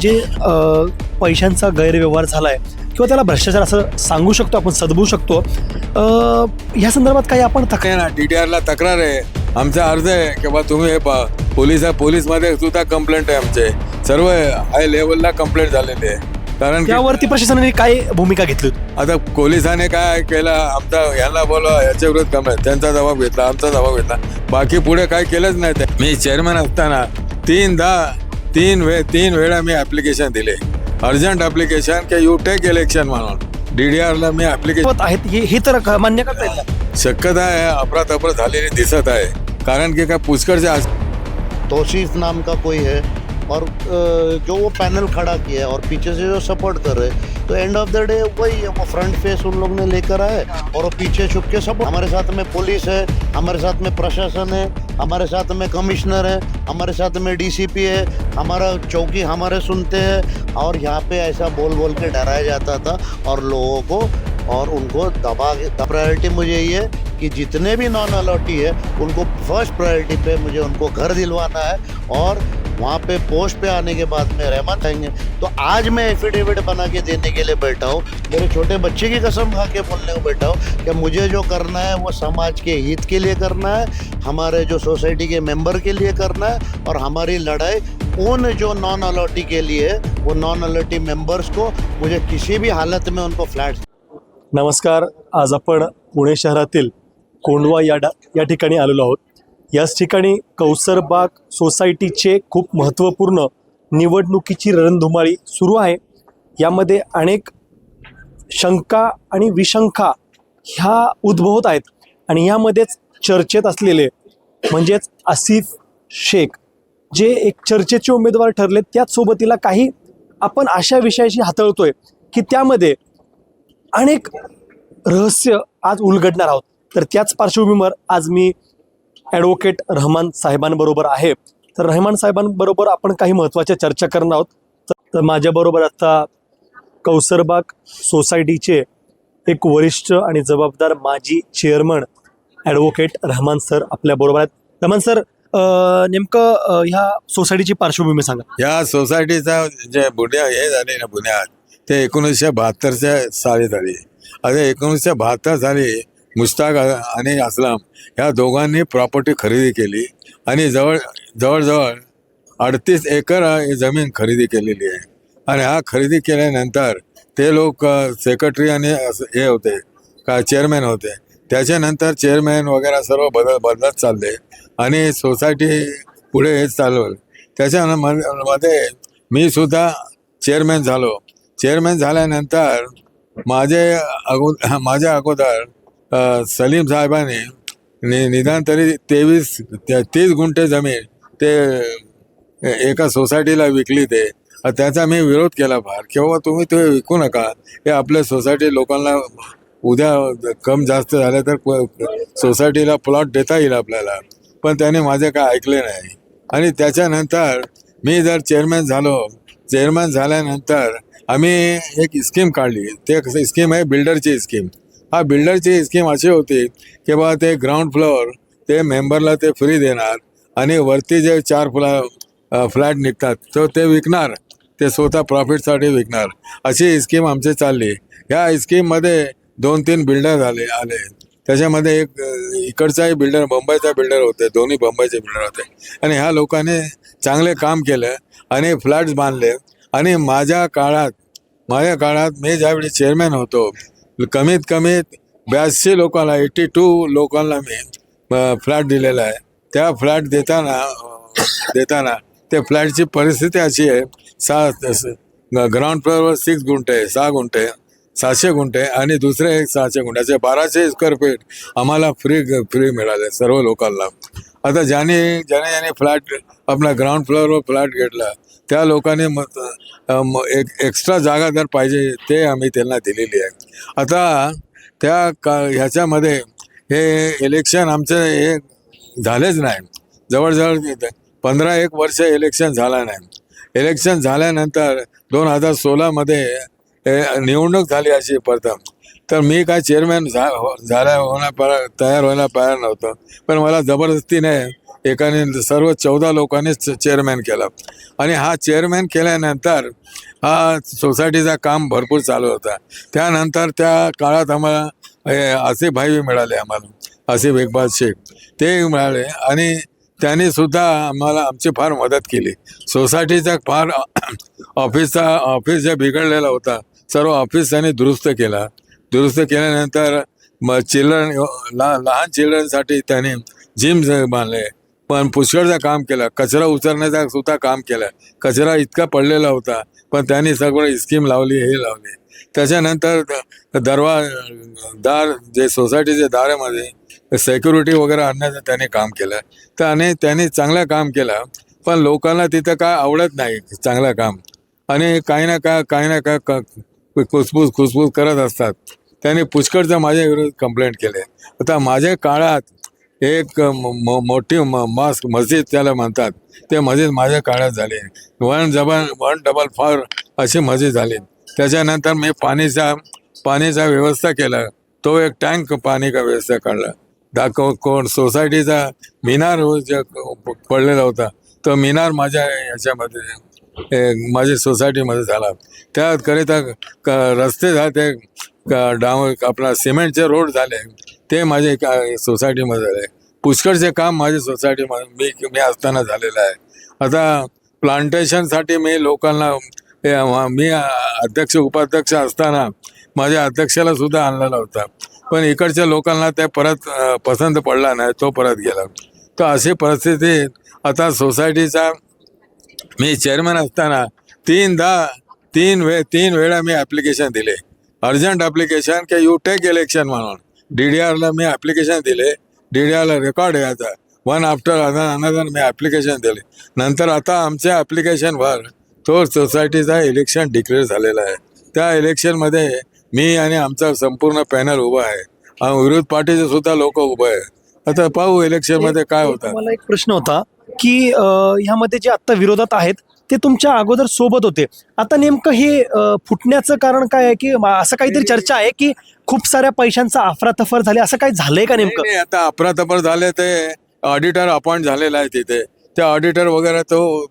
जे पैशांचा गैरव्यवहार झाला आहे किंवा त्याला भ्रष्टाचार असं सांगू शकतो आपण सदबू शकतो ह्या संदर्भात काही आपण तक्रार आहे ना डी टी आरला तक्रार आहे. आमचा अर्ज आहे की बा तुम्ही हे पा पोलीस पोलीसमध्ये सुद्धा कंप्लेंट आहे आमचे. सर्व हाय लेवलला कंप्लेंट झालेली आहे. कारण की त्यावरती प्रशासनाने काय भूमिका घेतली? आता पोलिसांनी काय केलं आमचा यांना बोलवा याच्या विरोध कंप्लेंट त्यांचा जबाब घेतला आमचा जबाब घेतला. बाकी पुढे काय केलंच नाही ते. मी चेअरमॅन असताना तीनदा तीन वे तीन वेळा मी ऍप्लिकेशन दिले. अर्जंट ऍप्लिकेशन की यू टेक इलेक्शन म्हणून. डी डी आरला मी ऍप्लिकेशन सोबत आहेत? हे हे तर क- मान्य करता येईल का? शक्यता आहे अफरातफर झालेली दिसत आहे. कारण की काय पुष्कळचे आज- तोसीफ नाम का कोई है? और अ, जो वो पैनल खड़ा किया है और पीछे से जो सपोर्ट कर रहे हैं तो एंड ऑफ़ द डे वही है वो फ्रंट फेस उन लोग ने लेकर आए और वो पीछे छुप के सपोर्ट हमारे साथ में पुलिस है हमारे साथ में प्रशासन है हमारे साथ में कमिश्नर है, हमारे साथ में डीसीपी है, हमारा चौकी हमारे सुनते हैं और यहाँ पे ऐसा बोल बोल के डराया जाता था और लोगों को और उनको दबा प्रायोरिटी मुझे ये कि जितने भी नॉन अलॉटी है, उनको फ़र्स्ट प्रायोरिटी पे मुझे उनको घर दिलवाना है और वहाँ पे पोस्ट पे आने के बाद में रहमत आएँगे तो आज मैं एफिडेविट बना के देने के लिए बैठा हूँ। मेरे छोटे बच्चे की कसम खा के बोलने को बैठा हूँ कि मुझे जो करना है, वो समाज के हित के लिए करना है, हमारे जो सोसाइटी के मेंबर के लिए करना है और हमारी लड़ाई उन जो नॉन अलॉटी के लिए वो नॉन अलॉटी मेंबर्स को मुझे किसी भी हालत में उनको फ्लैट नमस्कार, आज आपण पुणे शहरातील कोंडवा या ठिकाणी आलेलो आहोत. याच ठिकाणी कौसरबाग सोसायटीचे खूप महत्त्वपूर्ण निवडणुकीची रणधुमाळी सुरू आहे. यामध्ये अनेक शंका आणि विशंका ह्या उद्भवत आहेत आणि यामध्येच चर्चेत असलेले म्हणजेच आसिफ शेख जे एक चर्चेचे उमेदवार ठरले त्याचसोबतीला काही आपण अशा विषयाशी हाताळतोय की त्यामध्ये अनेक रहस्य आज उलगडणार आहोत. तर त्याच पार्श्वभूमीवर आज मी ॲडव्होकेट रहमान साहेबांबरोबर आहे. तर रहमान साहेबांबरोबर आपण काही महत्त्वाच्या चर्चा करणार आहोत. तर- माझ्याबरोबर आता कौसरबाग सोसायटीचे एक वरिष्ठ आणि जबाबदार माजी चेअरमन ॲडव्होकेट रहमान सर आपल्याबरोबर आहेत. रहमान सर नेमकं ह्या सोसायटीची पार्श्वभूमी सांगा. या सोसायटीचा जे बुन्या हे झाले ना बुनियाद ते एकोणीसशे बहात्तरच्या साली झाली. आता एकोणीसशे बहात्तर साली मुश्ताक आणि असलाम ह्या दोघांनी प्रॉपर्टी खरेदी केली आणि जवळ जवळजवळ अडतीस एकर जमीन खरेदी केलेली आहे. आणि हा खरेदी केल्यानंतर ते लोक सेक्रेटरी आणि असं हे होते का चेअरमॅन होते. त्याच्यानंतर चेअरमॅन वगैरे सर्व बदल बदलत चालले. आणि सोसायटी पुढे हेच चालवलं त्याच्या मध्ये मी सुद्धा चेअरमॅन झालो. चेअरमॅन झाल्यानंतर माझे अगो माझ्या अगोदर सलीम साहेबांनी नि निदान तरी तेवीस तीस गुंठे जमीन ते एका सोसायटीला विकली ते. त्याचा मी विरोध केला फार. किंवा तुम्ही ते विकू नका. हे आपल्या सोसायटी लोकांना उद्या कम जास्त झालं तर सोसायटीला प्लॉट देता येईल आपल्याला. पण त्याने माझे काय ऐकले नाही. आणि त्याच्यानंतर मी जर चेअरमॅन झालो चेअरमॅन झाल्यानंतर आम्ही एक स्कीम काढली. ते स्कीम आहे बिल्डरची स्कीम. हा बिल्डरची स्कीम अशी होती की बा ते ग्राउंड फ्लोअर ते मेंबरला ते फ्री देणार आणि वरती जे चार फ्ला फ्लॅट निघतात तो ते विकणार ते स्वतः प्रॉफिटसाठी विकणार. अशी स्कीम आमची चालली. ह्या स्कीममध्ये दोन तीन बिल्डर झाले आले. त्याच्यामध्ये एक इकडचाही बिल्डर मुंबईचा बिल्डर होते दोन्ही मुंबईचे बिल्डर होते. आणि ह्या लोकांनी चांगले काम केलं आणि फ्लॅट्स बांधले. आणि माझ्या काळात माझ्या काळात मी ज्यावेळी चेअरमॅन होतो कमीत कमी ब्याऐंशी लोकांना एटी टू लोकांना मी फ्लॅट दिलेला आहे. त्या फ्लॅट देताना देताना त्या फ्लॅटची परिस्थिती अशी आहे सहा ग्राउंड फ्लोअरवर सिक्स गुंठे सहा गुंठे सहाशे गुंठे आणि दुसरे एक सहाशे गुंठे असे बाराशे स्क्वेअर फीट आम्हाला फ्री फ्री मिळाले सर्व लोकांना. आता ज्याने ज्याने ज्याने फ्लॅट आपला ग्राउंड फ्लोअरवर फ्लॅट घेतला त्या लोकांनी मग एक एक्स्ट्रा जागा जर पाहिजे ते आम्ही त्यांना दिलेली आहे. आता त्या का ह्याच्यामध्ये हे इलेक्शन आमचं हे झालेच नाही. जवळजवळ पंधरा एक वर्ष इलेक्शन झाला नाही. इलेक्शन झाल्यानंतर दोन हजार सोळामध्ये निवडणूक झाली अशी प्रथम. तर मी काय चेअरमॅन झा झाल्या होण्या तयार व्हायला पाहिजे नव्हतं. पण मला जबरदस्तीने एकाने सर्व चौदा लोकांनीच चेअरमॅन केला. आणि हा चेअरमॅन केल्यानंतर हा सोसायटीचा काम भरपूर चालू होता. त्यानंतर त्या काळात आम्हाला असे भाई मिळाले आम्हाला असे इकबाल शेख. ते मिळाले आणि त्यांनी सुद्धा आम्हाला आमची फार मदत केली. सोसायटीचा फार ऑफिसचा ऑफिस जे बिघडलेला होता सर्व ऑफिस त्यांनी दुरुस्त केला. दुरुस्त केल्यानंतर मग चिल्ड्रन लहान लहान चिल्ड्रनसाठी त्यांनी जिम बांधले. पण पुष्कळचं काम केलं. कचरा उचलण्याचा सुद्धा काम केलं. कचरा इतका पडलेला होता. पण त्यांनी सगळं स्कीम लावली हे लावली. त्याच्यानंतर द- दरवा दार जे सोसायटीच्या दारामध्ये सेक्युरिटी वगैरे आणण्याचं त्याने काम केलं. तर आणि त्यांनी चांगलं काम केलं. पण लोकांना तिथं काय आवडत नाही चांगलं काम. आणि काही ना काय काही ना काय क- खुसबूस करत असतात. त्यांनी पुष्कळचं माझ्या विरोधात कंप्लेंट केले. आता माझ्या काळात एक म- म- मोठी म- मॉस्क मस्जिद त्याला म्हणतात. ते मस्जिद माझ्या काळात झाले. One double one double four अशी मस्जिद झाली. त्याच्यानंतर मी पाणीचा पाणीचा व्यवस्था केला. तो एक टँक पाणी का व्यवस्था काढला. दाखव कोण सोसायटीचा मिनार हो जे पडलेला होता तो मिनार माझ्या याच्यामध्ये माझ्या सोसायटीमध्ये झाला. त्याकरिता क- रस्ते झाले डाव आपला सिमेंटचे रोड झाले. ते माझे का- सोसायटीमध्ये झाले पुष्कळचे काम माझ्या सोसायटीमध्ये मी मी असताना झालेलं आहे. आता प्लांटेशनसाठी मी लोकांना मी अध्यक्ष उपाध्यक्ष असताना माझ्या अध्यक्षाला सुद्धा आणलेला होता. पण इकडच्या लोकांना ते परत पसंत पडला नाही तो परत गेला. तर अशी परिस्थिती आता सोसायटीचा मी चेअरमॅन असताना तीनदा तीन वे तीन वेळा मी ॲप्लिकेशन दिले. अर्जंट ॲप्लिकेशन की यू टेक इलेक्शन म्हणून. डी डी आरला मी ॲप्लिकेशन दिले डी डी आरला रेकॉर्ड आहे आता वन आफ्टर अनदर मी ॲप्लिकेशन दिले नंतर आता आमच्या ॲप्लिकेशनवर तो सोसायटीचा इलेक्शन डिक्लेअर झालेला आहे त्या इलेक्शनमध्ये मी आणि आमचा संपूर्ण पॅनल उभा आहे विरोध पार्टीचे सुद्धा लोक उभे आहे आता पाहू इलेक्शनमध्ये काय होतं मला एक प्रश्न होता की ह्यामध्ये जे आता विरोधात आहेत ते तुमच्या अगोदर सोबत होते. आता नेमकं हे फुटण्याचं कारण काय आहे की असं काहीतरी चर्चा आहे की खूप साऱ्या पैशांचा अफरातफर झाले असं काही झालंय का नेमकं? आता अफरातफर झाले ते ऑडिटर अपॉइंट झालेला आहे तिथे. त्या ऑडिटर वगैरे तो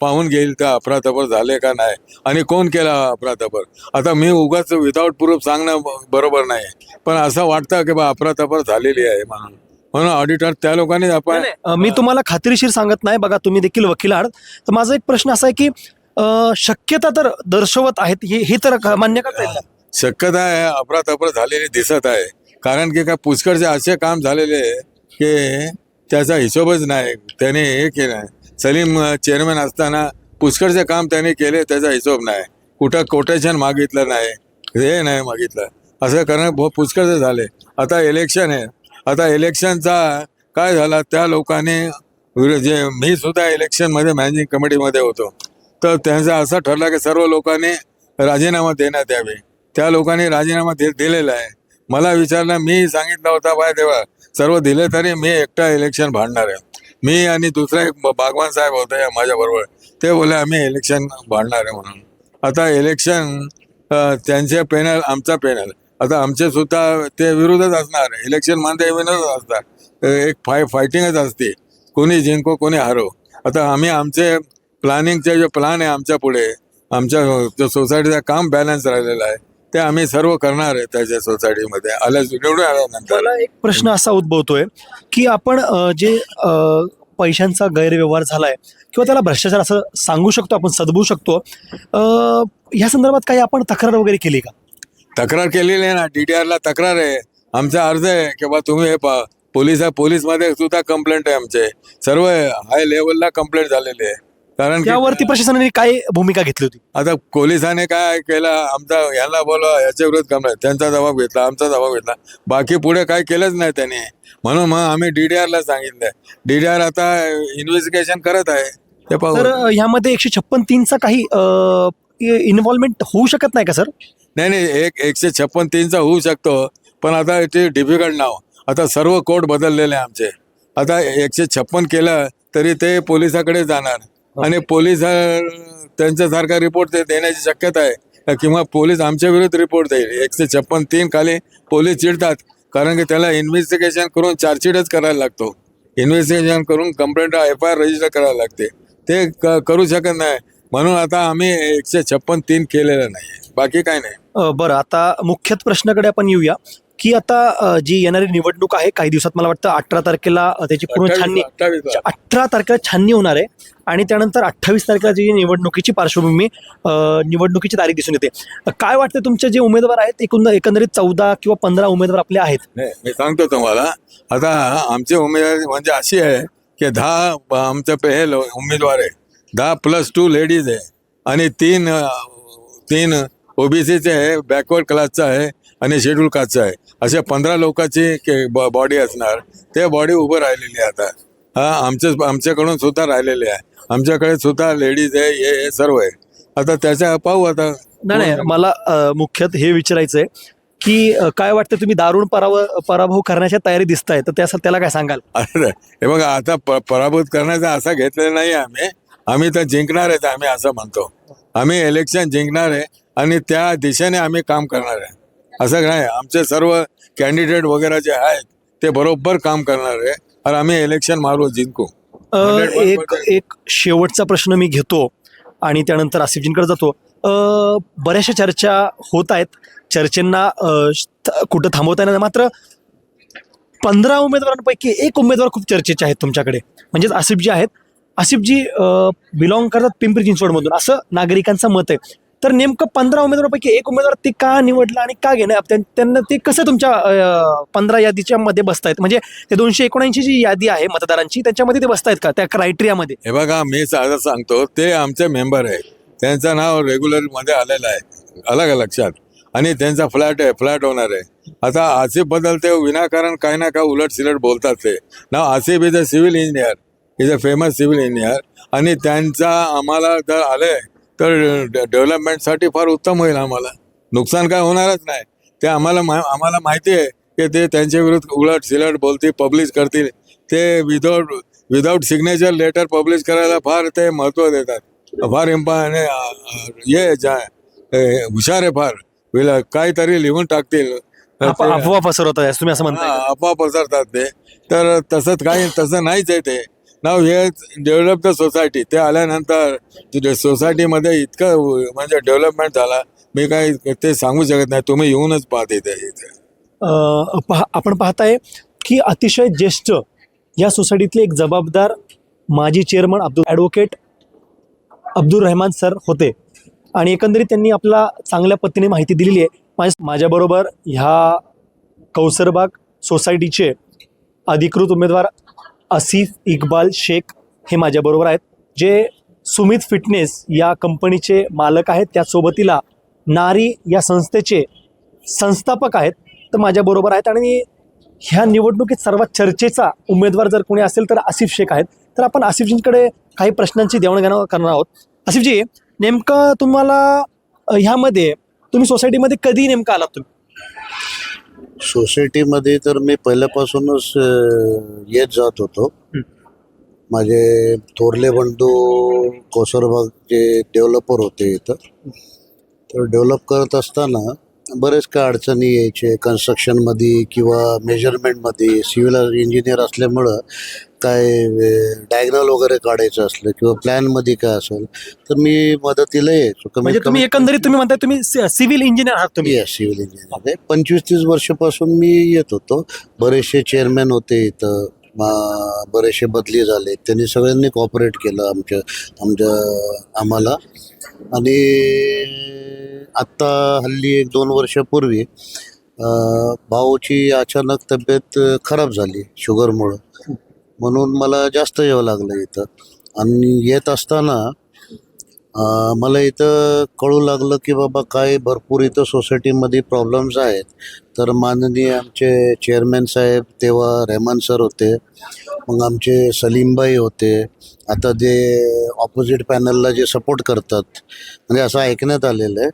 पाहून घेईल त्या अफरातफर झाले का नाही आणि कोण केला अफरातफर. आता मी उगाच विदाऊट प्रूफ सांगणं बरोबर नाही. पण असं वाटतं की बा अफरातफर झालेली आहे म्हणून. म्हणून ऑडिटर त्या लोकांनी आपण अं, मी तुम्हाला खात्रीशीर सांगत नाही. बघा तुम्ही देखील वकील आहात. तर माझा एक प्रश्न असा आहे की अं, शक्यता तर दर्शवत आहेत हे हे तर क- मान्य करता येईल. का? शक्यता आहे अफरातफर झालेली दिसत आहे. कारण की काय पुष्कळचे असे काम झालेले आहे की त्याचा हिशोबच नाही त्याने हे केलं आहे. सलीम चेअरमॅन असताना पुष्कळचे काम त्याने केले त्याचा हिशोब नाही. कुठं कोटेशन मागितलं नाही हे नाही मागितलं. असं करणं पुष्कळचे झाले आता इलेक्शन आहे. आता इलेक्शनचा काय झाला? त्या लोकांनी जे मी सुद्धा इलेक्शनमध्ये मॅनेजिंग कमिटीमध्ये होतो. तर त्यांचं असं ठरलं की सर्व लोकांनी राजीनामा देण्यात यावे. त्या लोकांनी राजीनामा दे दिलेला आहे. मला विचारलं मी सांगितलं होता बाय देवा सर्व दिले तरी मी एकटा इलेक्शन भांडणार आहे. मी आणि दुसरा एक बागवान साहेब होते माझ्याबरोबर. ते बोले आम्ही इलेक्शन भांडणार आहे म्हणून. आता इलेक्शन त्यांचे पॅनल आमचा पॅनल. आता आमचे सुद्धा ते विरोधच असणार. इलेक्शनमध्ये विरोधच असतात एक फाय फायटिंगच असते. कोणी जिंको कोणी हारो. आता आम्ही आमचे प्लॅनिंगचे जे प्लॅन आहे आमच्या पुढे आमच्या जो सोसायटीचं काम बॅलन्स राहिलेलं आहे ते आम्ही सर्व करणार आहे त्याच्या सोसायटीमध्ये आल्या निवडून आल्यानंतर मला एक प्रश्न असा उद्भवतोय की आपण जे पैशांचा गैरव्यवहार झालाय किंवा त्याला भ्रष्टाचार असं सांगू शकतो आपण सदबू शकतो या ह्या संदर्भात काही आपण तक्रार वगैरे केली का? तक्रार केलेली आहे ना डी टी आरला तक्रार आहे. आमचा अर्ज आहे की बा तुम्ही हे पा पोलीस पोलीसमध्ये सुद्धा कंप्लेंट आहे आमचे. सर्व हाय लेवलला कंप्लेंट झालेली आहे. कारण की त्यावरती प्रशासनाने काय भूमिका घेतली होती? आता पोलिसांनी काय केलं आमचा यांना बोलवा याच्या विरोध कंप्लेंट त्यांचा जबाब घेतला आमचा जबाब घेतला. बाकी पुढे काय केलंच नाही त्यांनी. म्हणून मग आम्ही डी डी आरला सांगितलंय डी डी आर आता इन्व्हेस्टिगेशन करत आहे. ते पाहू. तर अं, ह्यामध्ये एकशे छप्पन तीनचा काही इन्व्हॉल्वमेंट होऊ शकत नाही का सर? नाही नाही एक एकशे छप्पन तीनचा होऊ शकतो पण आता इथे डिफिकल्ट नाव. आता सर्व कोड बदललेले आहे आमचे. आता एकशे छप्पन केलं तरी ते पोलिसाकडे जाणार. आणि पोलीस त्यांच्यासारखा रिपोर्ट ते देण्याची शक्यता आहे. किंवा पोलीस आमच्या विरुद्ध रिपोर्ट देईल. एकशे छप्पन तीन खाली पोलीस चिडतात. कारण की त्याला इन्व्हेस्टिगेशन करून चार्जशीटच करायला लागतो. इन्व्हेस्टिगेशन करून complaint F I R register करायला लागते. ते करू शकत नाही. म्हणून आता आम्ही एकशे छप्पन तीन केलेलं नाही बाकी काय नाही. बरं आता मुख्य प्रश्नाकडे आपण येऊया की आता अ, जी येणारी निवडणूक आहे काही दिवसात मला वाटतं अठरा तारखेला अ, त्याची पूर्ण छाननी अठ्ठावीस ला. अठरा तारखेला छाननी होणार आहे आणि त्यानंतर अठ्ठावीस तारखेला जी निवडणुकीची पार्श्वभूमी अ, निवडणुकीची तारीख दिसून येते. अ, काय वाटतं तुमचे जे उमेदवार आहेत एकूण एकंदरीत चौदा किंवा पंधरा उमेदवार आपले आहेत? नाही मी सांगतो तुम्हाला. आता आमची उमेदवारी म्हणजे अशी आहे की दहा आमचं पे हे लो- उमेदवार आहे दहा प्लस टू लेडीज आहे. आणि तीन तीन ओबीसीचे आहे बॅकवर्ड क्लासचा आहे आणि शेड्यूल कास्टचा आहे. अशा पंधरा लोकांची बॉडी असणार. ते बॉडी उभं राहिलेली आहे आता. हा आमच्या आमच्याकडून सुद्धा राहिलेले आहे. आमच्याकडे सुद्धा लेडीज आहे हे हे सर्व आहे. आता त्याच्या पाहू आता. नाही मला मुख्यत हे विचारायचं आहे की काय वाटतं तुम्ही दारुण पराभ पराभव करण्याच्या तयारी दिसताय? तर त्या त्याला काय सांगाल? अरे हे बघा आता पराभूत करण्याचा असा घेतलेला नाही आम्ही. आम्ही तर जिंकणार आहेत आम्ही असं म्हणतो. आम्ही इलेक्शन जिंकणार आहे आणि त्या दिशेने आम्ही काम करणार आहे. असं नाही आमचे सर्व कॅन्डिडेट वगैरे जे आहेत ते बरोबर काम करणार आहे. आणि आम्ही इलेक्शन मारू जिंकू. अ, 101% एक एक शेवटचा प्रश्न मी घेतो आणि त्यानंतर आसिफजींकडे जातो. बऱ्याचशा चर्चा होत आहेत. चर्चेंना कुठं थांबवता येणार. मात्र पंधरा उमेदवारांपैकी एक उमेदवार खूप चर्चेचे आहेत तुमच्याकडे. म्हणजेच आसिफजी आहेत. आसिफजी बिलॉंग करतात पिंपरी चिंचवडमधून. असं नागरिकांचं मत आहे. तर नेमकं पंधरा उमेदवारापैकी एक उमेदवार ते का निवडला आणि का घेणं त्यांना ते कसं तुमच्या पंधरा यादीच्या मध्ये बसतायत? म्हणजे ते दोनशे एकोणऐंशी जी यादी आहे मतदारांची त्याच्यामध्ये ते बसतायत का? त्या क्रायटेरियामध्ये हे बघा मी साधा सांगतो ते आमचे मेंबर आहे त्यांचं नाव रेग्युलरमध्ये आलेलं आहे. अलग लक्षात. आणि त्यांचा फ्लॅट आहे फ्लॅट होणार आहे. आता आसिफबद्दल ते विनाकारण काही ना काय उलट सिलट बोलतात ते. नाव Asif is a civil engineer is a famous civil engineer आणि त्यांचा आम्हाला जर आले तर डेव्हलपमेंटसाठी फार उत्तम होईल आम्हाला. नुकसान काय होणारच नाही. ते आम्हाला मा- आम्हाला माहिती आहे की ते त्यांच्या विरुद्ध उलट सिलट बोलतील पब्लिश करतील. ते without without signature letter publish करायला फार ते महत्त्व देतात. फार इम्पॉ आणि अ, हे जा हुशार आहे फार. विला- काहीतरी लिहून टाकतील. अफवा पसरवत आहे तुम्ही असं म्हणताय हा, अफवा पसरतात ते. तर तसंच काही तसं नाहीच आहे ते. नाव हे डेव्हलप द सोसायटी ते आल्यानंतर सोसायटीमध्ये इतकं म्हणजे डेव्हलपमेंट झाला. मी काही ते सांगू शकत नाही. तुम्ही येऊनच पाहते ते इथे. पहा आपण पाहताय की अतिशय ज्येष्ठ या सोसायटीतले एक जबाबदार माजी chairman Abdul advocate Abdul Rahman sir होते. आणि एकंदरीत त्यांनी आपला चांगल्या पद्धतीने माहिती दिलेली आहे. माझ्या माझ्याबरोबर ह्या कौसरबाग सोसायटीचे अधिकृत उमेदवार आसिफ इक्बाल शेख हे माझ्याबरोबर आहेत जे सुमित फिटनेस या कंपनीचे मालक आहेत त्यासोबतीला नारी या संस्थेचे संस्थापक आहेत तर माझ्याबरोबर आहेत. आणि ह्या निवडणुकीत सर्वात चर्चेचा उमेदवार जर कोणी असेल तर आसिफ शेख आहेत. तर आपण आसिफजींकडे काही प्रश्नांची देवाणघेवाण करणार आहोत. आसिफजी नेमकं तुम्हाला ह्यामध्ये तुम्ही सोसायटीमध्ये कधी नेमकं आलात तुम्ही? सोसायटीमध्ये तर मी पहिल्यापासूनच अं, येत जात होतो. माझे थोरले बंधू कोसरबागचे डेव्हलपर होते इथं तर डेव्हलप करत असताना बरेच काय अडचणी यायचे कन्स्ट्रक्शनमध्ये किंवा मेजरमेंटमध्ये सिव्हिल इंजिनियर असल्यामुळं काय डायग्नल वगैरे काढायचं असलं किंवा प्लॅनमध्ये काय असेल तर मी मदतीला यायचो. म्हणजे तुम्ही एकंदरीत तुम्ही म्हणताय तुम्ही सिव्हिल इंजिनियर आहात तुम्ही. येस सिव्हिल इंजिनियर पंचवीस तीस वर्षापासून मी येत होतो. बरेचसे चेअरमॅन होते इथं. मा- बरेचसे बदली झाले. त्यांनी सगळ्यांनी कॉपरेट केलं आमच्या आमच्या आम्हाला. आणि आत्ता हल्ली एक दोन वर्षापूर्वी अं, भाऊची अचानक तब्येत अं, खराब झाली शुगरमुळं म्हणून मला जास्त यावं लागलं इथं. आणि येत असताना मला इथं कळू लागलं की बाबा काय भरपूर इथं सोसायटीमध्ये प्रॉब्लेम्स आहेत. तर माननीय आमचे चेअरमॅन साहेब तेव्हा रेहमान सर होते. मग आमचे सलीमबाई होते. आता जे ऑपोजिट पॅनलला जे सपोर्ट करतात. म्हणजे असं ऐकण्यात आलेलं आहे.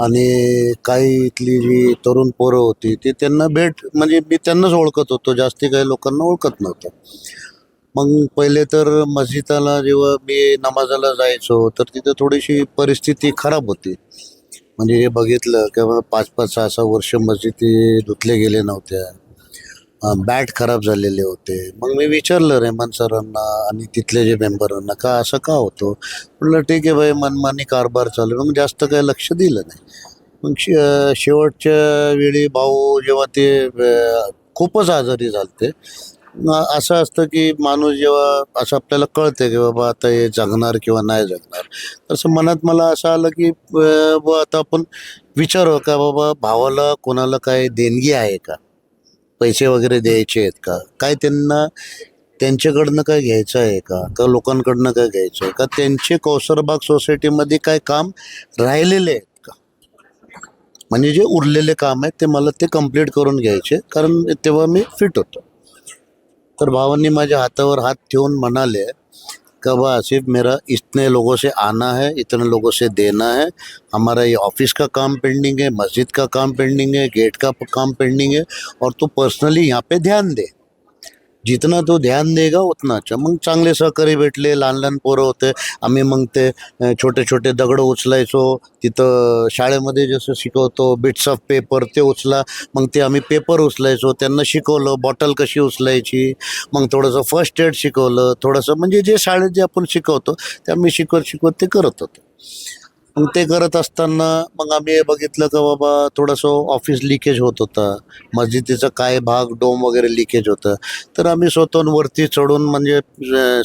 आणि काही इथली जी तरुण पोरं होती ती त्यांना भेट म्हणजे मी त्यांनाच ओळखत होतो. जास्ती काही लोकांना ओळखत नव्हतं. मग पहिले तर मस्जिदाला जेव्हा मी नमाजाला जायचो तर तिथं थोडीशी परिस्थिती खराब होती. म्हणजे हे बघितलं किंवा पाच पाच सहा सहा वर्ष मस्जिदी धुतले गेले नव्हत्या बॅट खराब झालेले होते. मग मी विचारलं रेमन सरांना आणि तिथले जे मेंबरांना का असं का होतं? म्हटलं ठीक आहे भाई मनमानी कारभार चालू मग जास्त काही लक्ष दिलं नाही. मग शे शेवटच्या वेळी भाऊ जेव्हा ते खूपच आजारी झालते. मग असं असतं की माणूस जेव्हा असं आपल्याला कळतं की बाबा आता हे जगणार किंवा नाही जगणार. तसं मनात मला असं आलं की बुवा आता आपण विचारू का बाबा भावाला कोणाला काय देणगी आहे का? पैसे वगैरे द्यायचे आहेत का? काय त्यांना त्यांच्याकडनं काय घ्यायचं आहे का? का लोकांकडनं काय घ्यायचं आहे? का त्यांचे कौसरबाग सोसायटीमध्ये काय काम राहिलेले आहेत का? म्हणजे जे उरलेले काम आहेत ते मला ते कंप्लीट करून घ्यायचे कारण तेव्हा मी फिट होतो. तर भावांनी माझ्या हातावर हात ठेवून म्हणाले का बा आसिफ, मेरा इतने लोगों से आना है, इतने लोगों से देना है। हमारा ये ऑफ़िस का काम पेंडिंग है, मस्जिद का काम पेंडिंग है, गेट का काम पेंडिंग है और तू पर्सनली यहाँ पे ध्यान दे। जितना तो ध्यान देगा उतना। अच्छा मग चांगले सहकारी भेटले लहान लहान पोरं होते आम्ही मग ते छोटे छोटे दगड उचलायचो तिथं शाळेमध्ये जसं शिकवतो बिट्स ऑफ पेपर ते उचला मग ते आम्ही पेपर उचलायचो त्यांना शिकवलं बॉटल कशी उचलायची मग थोडंसं फर्स्ट एड शिकवलं थोडंसं म्हणजे जे शाळेत जे आपण शिकवतो ते आम्ही शिकवत शिकवत ते करत होतो. मग ते करत असताना मग आम्ही बघितलं का बाबा थोडंसं ऑफिस लिकेज होत होता. मस्जिदीचा काय भाग डोम वगैरे लिकेज होतं. तर आम्ही स्वतःहून वरती चढून म्हणजे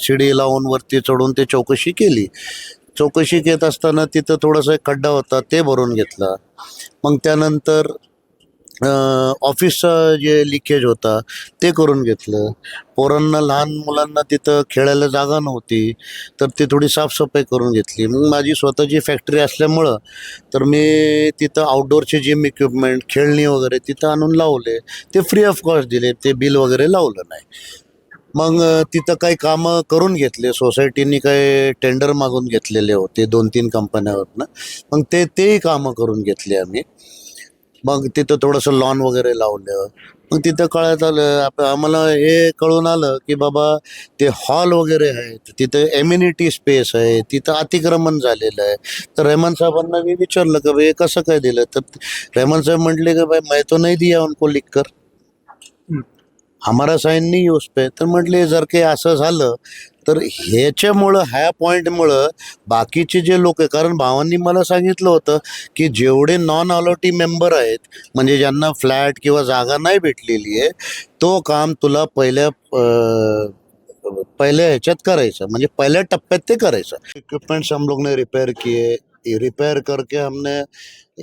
शिडी लावून वरती चढून ते चौकशी केली. चौकशी घेत असताना तिथं थोडंसं एक खड्डा होता ते भरून घेतला. मग त्यानंतर ऑफिसचं जे लिकेज होता ते करून घेतलं. पोरांना लहान मुलांना तिथं खेळायला जागा नव्हती तर ती थोडी साफसफाई करून घेतली. मग माझी स्वतःची फॅक्टरी असल्यामुळं तर मी तिथं आउटडोअरचे जिम इक्विपमेंट खेळणी वगैरे तिथं आणून लावले. ते फ्री ऑफ कॉस्ट दिले ते बिल वगैरे लावलं नाही. मग तिथं काही कामं करून घेतले. सोसायटीनी काही टेंडर मागून घेतलेले होते दोन तीन कंपन्यावरनं मग ते तेही कामं करून घेतले आम्ही. मग तिथं थोडंसं लॉन वगैरे लावलं. मग तिथं कळत आलं आप आम्हाला हे कळून आलं की बाबा ते हॉल वगैरे आहेत तिथं एम्युनिटी स्पेस आहे तिथं अतिक्रमण झालेलं आहे. तर रेहमान साहेबांना मी विचारलं का भाई हे कसं काय दिलं? तर रेहमान साहेब म्हटले की भाई मैं तो नाही दिया उनको लिख कर हमारा साईन नाही उस पे. तर म्हटले जर काही असं झालं तर ह्याच्यामुळं ह्या पॉईंटमुळं बाकीचे जे लोक आहे कारण भावांनी मला सांगितलं होतं की जेवढे नॉन अलॉटी मेंबर आहेत म्हणजे ज्यांना फ्लॅट किंवा जागा नाही भेटलेली आहे तो काम तुला पहिल्या पहिल्या ह्याच्यात करायचं. म्हणजे पहिल्या टप्प्यात ते करायचं. इक्विपमेंट्स हम लोग ने रिपेयर किए रिपेयर करके हमने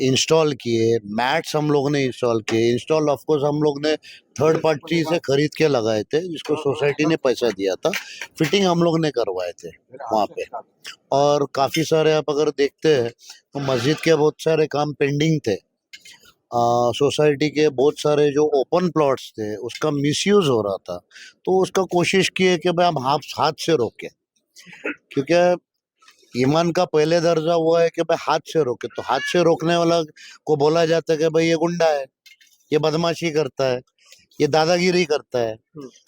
इंस्टॉल किए मैट्स हम लोग ने इंस्टॉल किए। इंस्टॉल ऑफ़ कोर्स हम लोग ने थर्ड पार्टी से खरीद के लगाए थे जिसको सोसाइटी ने पैसा दिया था। फिटिंग हम लोग ने करवाए थे वहाँ पे। और काफ़ी सारे आप अगर देखते हैं तो मस्जिद के बहुत सारे काम पेंडिंग थे। सोसाइटी के बहुत सारे जो ओपन प्लॉट्स थे उसका मिसयूज हो रहा था। तो उसका कोशिश किए कि भाई हम हाथ हाथ से रोके। क्योंकि ईमान का पहले दर्जा हुआ है कि भाई हाथ से रोके तो हाथ से रोकने वाला को बोला जाता है कि भाई ये गुंडा है ये बदमाशी करता है ये दादागिरी करता है।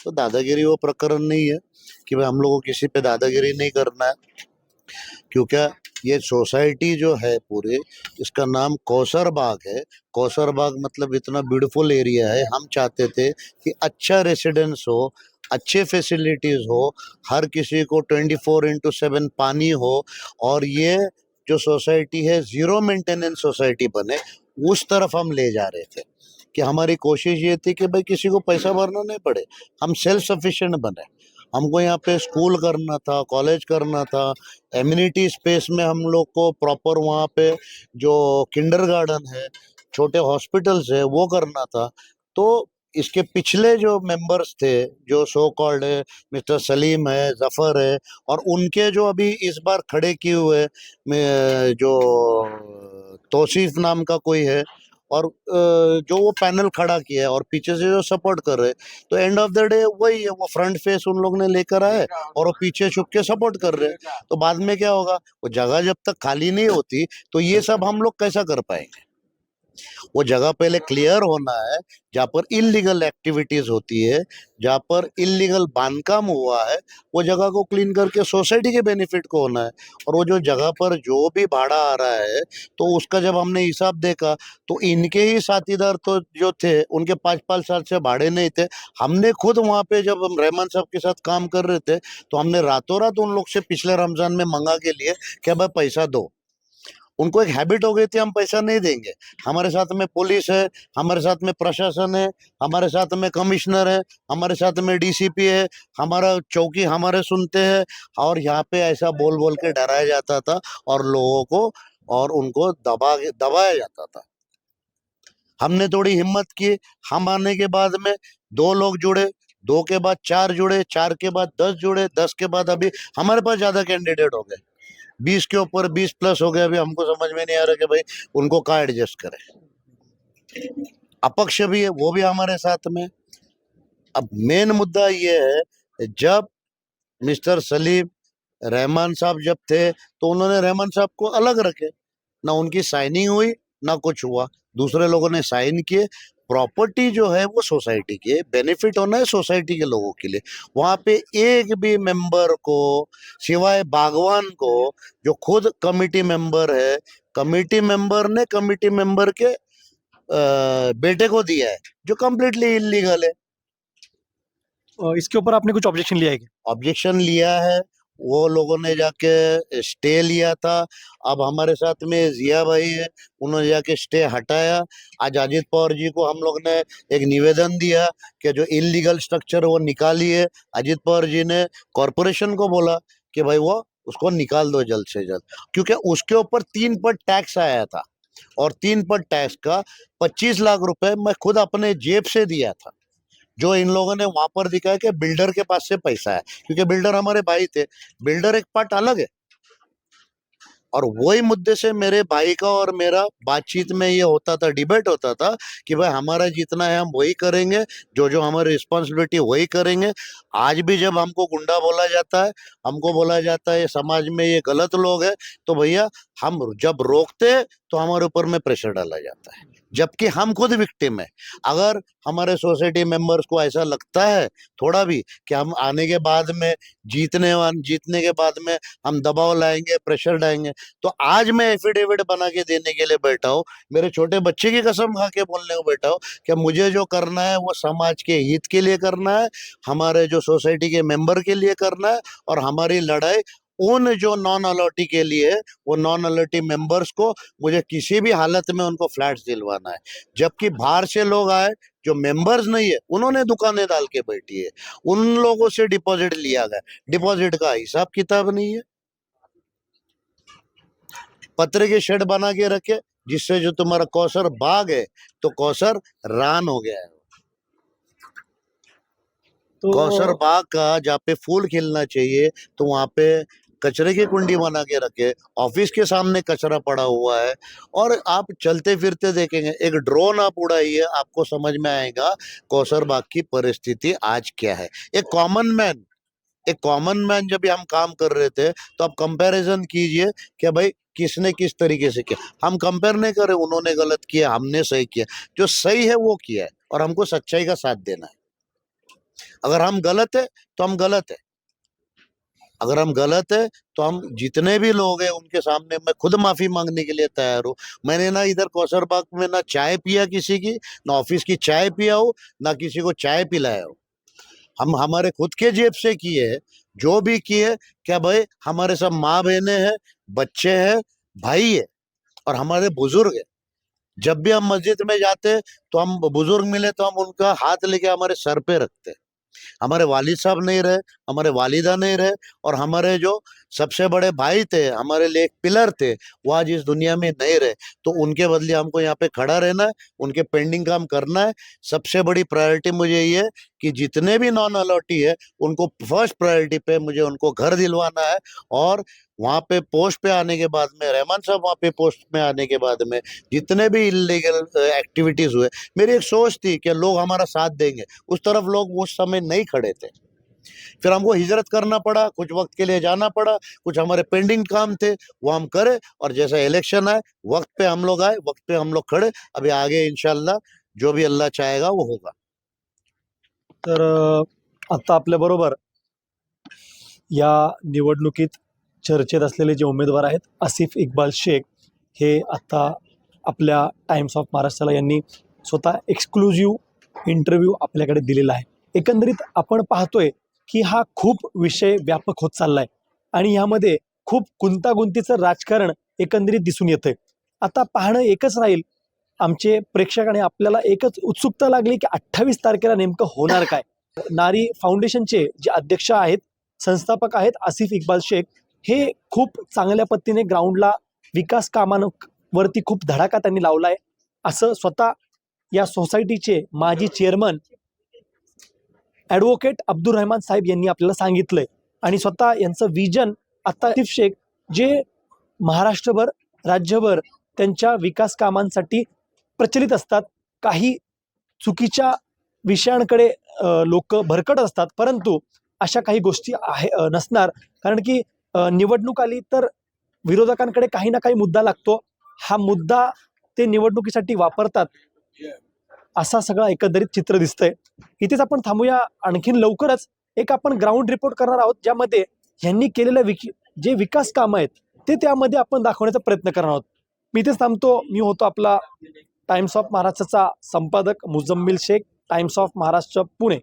तो दादागिरी वो प्रकरण नहीं है कि भाई हम लोगों को किसी पे दादागिरी नहीं करना है। क्योंकि ये सोसाइटी जो है पूरे इसका नाम कौसर बाग है। कौसर बाग मतलब इतना ब्यूटीफुल एरिया है। हम चाहते थे कि अच्छा रेसिडेंस हो अच्छे फैसिलिटीज़ हो, हर किसी को ट्वेंटी फोर इंटू सेवन पानी हो, और ये जो सोसाइटी है ज़ीरो मेंटेनेंस सोसाइटी बने, उस तरफ़ हम ले जा रहे थे कि हमारी कोशिश ये थी कि भाई किसी को पैसा भरना नहीं पड़े, हम सेल्फ सफिशिएंट बने। हमको यहाँ पे स्कूल करना था कॉलेज करना था एम्यूनिटी स्पेस में हम लोग को प्रॉपर वहाँ पे जो किंडर गार्डन है, छोटे हॉस्पिटल्स है, वो करना था। तो इसके पिछले जो मेंबर्स थे, जो सो कॉल्ड है मिस्टर सलीम है, जफ़र है, और उनके जो अभी इस बार खड़े किए हुए जो, तोसीफ नाम का कोई है, और जो वो पैनल खड़ा किया है, और पीछे से जो सपोर्ट कर रहे हैं तो एंड ऑफ़ द डे वही है, वो फ्रंट फेस उन लोग ने लेकर आए, और वो पीछे छुप के सपोर्ट कर रहे हैं। तो बाद में क्या होगा, वो जगह जब तक खाली नहीं होती तो ये सब हम लोग कैसा कर पाएँगे? वो जगह पहले क्लियर होना है, जहाँ पर इलीगल एक्टिविटीज़ होती है, जहाँ पर इलीगल बांधकाम हुआ है, वो जगह को क्लीन करके सोसाइटी के बेनिफिट को होना है। और वो जो जगह पर जो भी भाड़ा आ रहा है तो उसका जब हमने हिसाब देखा तो इनके ही साथीदार तो जो थे, उनके पाँच पाँच साल से भाड़े नहीं थे। हमने खुद वहाँ पे जब हम रहमान साहब के साथ काम कर रहे थे तो हमने रातों रात उन लोग से पिछले रमज़ान में मंगा के लिए कि भाई पैसा दो? उनको एक हैबिट हो गई थी, हम पैसा नहीं देंगे। हमारे साथ में पुलिस है, हमारे साथ में प्रशासन है, हमारे साथ में कमिश्नर है, हमारे साथ में डीसीपी है, हमारा चौकी हमारे सुनते हैं, और यहाँ पे ऐसा बोल बोल के डराया जाता था और लोगों को और उनको दबा, दबाया जाता था। हमने थोड़ी हिम्मत की, हम आने के बाद में दो लोग जुड़े, दो के बाद चार जुड़े, चार के बाद दस जुड़े, दस के बाद अभी हमारे पास ज़्यादा कैंडिडेट हो गए। बीस के ऊपर बीस प्लस हो गए अभी हमको समझ में नहीं आ रहा कि भाई उनको कहाँ एडजस्ट करें। अपक्ष भी है, वो भी हमारे साथ में। अब मेन मुद्दा ये है जब मिस्टर सलीम रहमान साहब जब थे तो उन्होंने रहमान साहब को अलग रखे। ना उनकी साइनिंग हुई, ना कुछ हुआ। दूसरे लोगों ने साइन किए प्रॉपर्टी जो है वो सोसाइटी की है बेनिफिट होना है सोसाइटी के लोगों के लिए। वहाँ पे एक भी मेंबर को सिवाय बागवान को जो खुद कमिटी मेंबर है कमिटी मेंबर ने कमिटी मेंबर के अ, बेटे को दिया है जो कम्प्लीटली इलीगल है। इसके ऊपर आपने कुछ ऑब्जेक्शन लिया है ऑब्जेक्शन लिया है वो लोगों ने जाके स्टे लिया था। अब हमारे साथ में जिया भाई है, उन्होंने जाके स्टे हटाया। आज अजित पवार जी को हम लोग ने एक निवेदन दिया कि जो इलीगल स्ट्रक्चर वो निकालिए अजित पवार जी ने कॉरपोरेशन को बोला कि भाई वो उसको निकाल दो जल्द से जल्द, क्योंकि उसके ऊपर तीन पर टैक्स आया था। और तीन पर टैक्स का पच्चीस लाख रुपए मैं खुद अपने जेब से दिया था। जो इन लोगों ने वहाँ पर दिखाया कि बिल्डर के पास से पैसा है, क्योंकि बिल्डर हमारे भाई थे। बिल्डर एक पार्ट अलग है। और वही मुद्दे से मेरे भाई का और मेरा बातचीत में ये होता था डिबेट होता था कि भाई हमारा जितना है हम वही करेंगे, जो जो हमारी रिस्पॉन्सिबिलिटी वही करेंगे। आज भी जब हमको गुंडा बोला जाता है, हमको बोला जाता है समाज में ये गलत लोग है तो भैया हम जब रोकते तो हमारे ऊपर में प्रेशर डाला जाता है। जबकि हम खुद विक्टिम है। अगर हमारे सोसाइटी मेंबर्स को ऐसा लगता है थोड़ा भी कि हम आने के बाद में जीतने जीतने के बाद में हम दबाव लाएँगे प्रेशर डालेंगे तो आज मैं एफिडेविट बना के देने के लिए बैठा हूँ। मेरे छोटे बच्चे की कसम खा के बोलने को बैठा हूँ कि मुझे जो करना है वो समाज के हित के लिए करना है, हमारे जो सोसाइटी के मेंबर के लिए करना है और हमारी लड़ाई उन जो नॉन अलर्टी के लिए वो नॉन अलर्टी मेंबर्स को मुझे किसी भी हालत में उनको फ्लैट्स दिलवाना है। जबकि बाहर से लोग आए जो मेंबर्स नहीं है उन्होंने दुकानें डाल के बैठी है। उन लोगों से डिपॉजिट लिया गया। डिपॉजिट का हिसाब किताब नहीं है। पत्रे के शेड बना के रखे जिससे जो तुम्हारा कौसर बाग है तो कौसर रान हो गया है। तो कौसर बाग का जहाँ पे फूल खिलना चाहिए तो वहाँ पे कचरे की कुंडी बना के रखे, ऑफ़िस के सामने कचरा पड़ा हुआ है और आप चलते फिरते देखेंगे, एक ड्रोन आप उड़ाइए आपको समझ में आएगा कौसर बाग की परिस्थिति आज क्या है। एक कॉमन मैन एक कॉमन मैन जब हम काम कर रहे थे तो आप कंपैरिजन कीजिए कि भाई किसने किस तरीके से किया। हम कंपेयर नहीं कर उन्होंने गलत किया, हमने सही किया। जो सही है, वो किया है और हमको सच्चाई का साथ देना है। अगर हम गलत है तो हम गलत है। अगर हम गलत है तो हम जितने भी लोग हैं, उनके सामने मैं खुद माफ़ी मांगने के लिए तैयार हूँ। मैंने ना इधर कौसर बाग में ना चाय पिया किसी की, ना ऑफ़िस की चाय पिया हो, ना किसी को चाय पिलाया हो। हम, हमारे खुद के जेब से किए हैं, जो भी किए क्या भाई, हमारे सब माँ बहने हैं, बच्चे हैं, भाई है, और हमारे बुज़ुर्ग है। जब भी हम मस्जिद में जाते तो हम बुज़ुर्ग मिले तो हम उनका हाथ लेके हमारे सर पे रखते हैं। हमारे वालिद साहब नहीं रहे, हमारे वालिदा नहीं रहे और हमारे जो सबसे बड़े भाई थे, हमारे लिए एक पिलर थे, वो आज इस दुनिया में नहीं रहे। तो उनके बदले हमको यहाँ पे खड़ा रहना है, उनके पेंडिंग काम करना है। सबसे बड़ी प्रायोरिटी मुझे ये है कि जितने भी नॉन अलॉटी है, उनको फ़र्स्ट प्रायोरिटी पे मुझे उनको घर दिलवाना है और वहाँ पे पोस्ट पे आने के बाद में रहमान साहब वहाँ पे पोस्ट में आने के बाद में जितने भी इलीगल एक्टिविटीज़ हुए मेरी एक सोच थी कि लोग हमारा साथ देंगे। उस तरफ़ लोग उस समय नहीं खड़े थे। फिर हमको हिजरत करना पड़ा कुछ वक्त के लिए जाना पड़ा कुछ हमारे पेंडिंग काम थे वो हम करे और जैसा इलेक्शन आए वक्त पे हम लोग आए वक्त पे हम लोग खड़े अभी आगे इनशाला जो भी अल्लाह चाहेगा वो होगा। तर अ, आत्ता आपल्याबरोबर या निवडणुकीत चर्चेत असलेले जे उमेदवार आहेत आसिफ इक्बाल शेख हे आत्ता आपल्या टाइम्स ऑफ महाराष्ट्राला यांनी स्वतः एक्सक्लुझिव्ह इंटरव्ह्यू आपल्याकडे दिलेला आहे. एकंदरीत आपण पाहतोय की हा खूप विषय व्यापक होत चाललाय आणि यामध्ये खूप गुंतागुंतीचं राजकारण एकंदरीत दिसून येतंय. आता पाहणं एकच राहील आमचे प्रेक्षक आणि आपल्याला एकच उत्सुकता लागली की अठ्ठावीस तारखेला नेमकं होणार काय? नारी फाउंडेशनचे जे अध्यक्ष आहेत संस्थापक आहेत आसिफ इक्बाल शेख हे खूप चांगल्या पद्धतीने ग्राउंडला विकास कामांवरती खूप धडाका त्यांनी लावला आहे असं स्वतः या सोसायटीचे माजी चेअरमन ॲडव्होकेट अब्दुल रहमान साहेब यांनी आपल्याला सांगितलंय. आणि स्वतः यांचं विजन आता आसिफ शेख जे महाराष्ट्रभर राज्यभर त्यांच्या विकास कामांसाठी प्रचलित असतात. काही चुकीच्या विषयांकडे लोक भरकट असतात. परंतु अशा काही गोष्टी आहे नसणार. कारण की निवडणूक आली तर विरोधकांकडे काही ना काही मुद्दा लागतो. हा मुद्दा ते निवडणुकीसाठी वापरतात असा सगळा एकंदरीत चित्र दिसतंय. इथेच आपण थांबूया. आणखीन लवकरच एक आपण ग्राउंड रिपोर्ट करणार आहोत ज्यामध्ये यांनी केलेल्या विक जे विकास कामं आहेत ते त्यामध्ये आपण दाखवण्याचा प्रयत्न करणार आहोत. मी इथेच थांबतो. मी होतो आपला टाइम्स ऑफ महाराष्ट्राचा संपादक मुजम्मिल शेख टाइम्स ऑफ महाराष्ट्र पुणे.